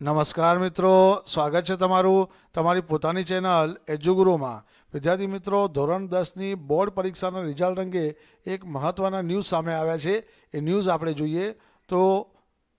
નમસ્કાર મિત્રો, સ્વાગત છે તમારું તમારી પોતાની ચેનલ એજ્યુગુરુમાં વિદ્યાર્થી મિત્રો, ધોરણ દસની બોર્ડ પરીક્ષાના રિઝલ્ટ અંગે એક મહત્ત્વના ન્યૂઝ સામે આવ્યા છે. એ ન્યૂઝ આપણે જોઈએ તો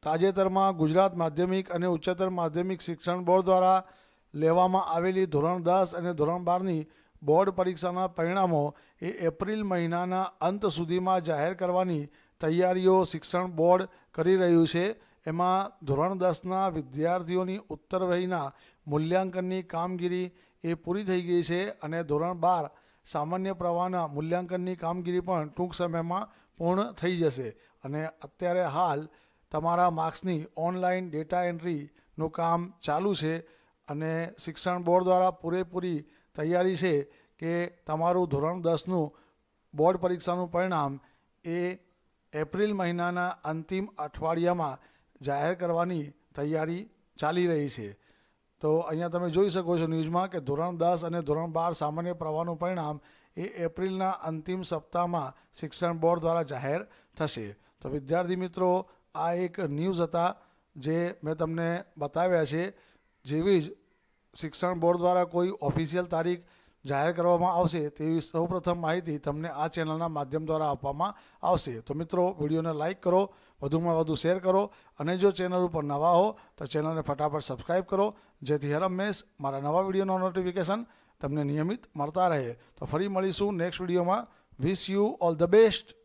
તાજેતરમાં ગુજરાત માધ્યમિક અને ઉચ્ચતર માધ્યમિક શિક્ષણ બોર્ડ દ્વારા લેવામાં આવેલી ધોરણ દસ અને ધોરણ બારની બોર્ડ પરીક્ષાના પરિણામો એ એપ્રિલ મહિનાના અંત સુધીમાં જાહેર કરવાની તૈયારીઓ શિક્ષણ બોર્ડ કરી રહ્યું છે. એમાં ધોરણ દસના વિદ્યાર્થીઓની ઉત્તર વહીના મૂલ્યાંકનની કામગીરી એ પૂરી થઈ ગઈ છે અને ધોરણ બાર સામાન્ય પ્રવાહના મૂલ્યાંકનની કામગીરી પણ ટૂંક સમયમાં પૂર્ણ થઈ જશે. અને અત્યારે હાલ તમારા માર્ક્સની ઓનલાઈન ડેટા એન્ટ્રીનું કામ ચાલુ છે અને શિક્ષણ બોર્ડ દ્વારા પૂરેપૂરી તૈયારી છે કે તમારું ધોરણ દસનું બોર્ડ પરીક્ષાનું પરિણામ એ એપ્રિલ મહિનાના અંતિમ અઠવાડિયામાં જાહેર કરવાની તૈયારી ચાલી રહી છે. તો અહીંયા તમે જોઈ શકો છો ન્યૂઝમાં કે ધોરણ દસ અને ધોરણ બાર સામાન્ય પ્રવાહનું પરિણામ એ એપ્રિલના અંતિમ સપ્તાહમાં શિક્ષણ બોર્ડ દ્વારા જાહેર થશે. તો વિદ્યાર્થી મિત્રો, આ એક ન્યૂઝ હતા જે મેં તમને બતાવ્યા છે. જેવી જ શિક્ષણ બોર્ડ દ્વારા કોઈ ઓફિશિયલ તારીખ જાહેર કરવામાં આવશે તેવી સૌપ્રથમ માહિતી તમને આ ચેનલના માધ્યમ દ્વારા આપવામાં આવશે. તો મિત્રો, વિડીયોને લાઇક કરો, વધુમાં વધુ શેર કરો અને જો ચેનલ ઉપર નવા હો, તો ચેનલને ફટાફટ સબસ્ક્રાઇબ કરો. જેથી હર હંમેશ મારા નવા વિડીયોનો નોટિફિકેશન તમને નિયમિત મળતા રહે. તો ફરી મળીશું નેક્સ્ટ વિડીયોમાં. Wish you all the best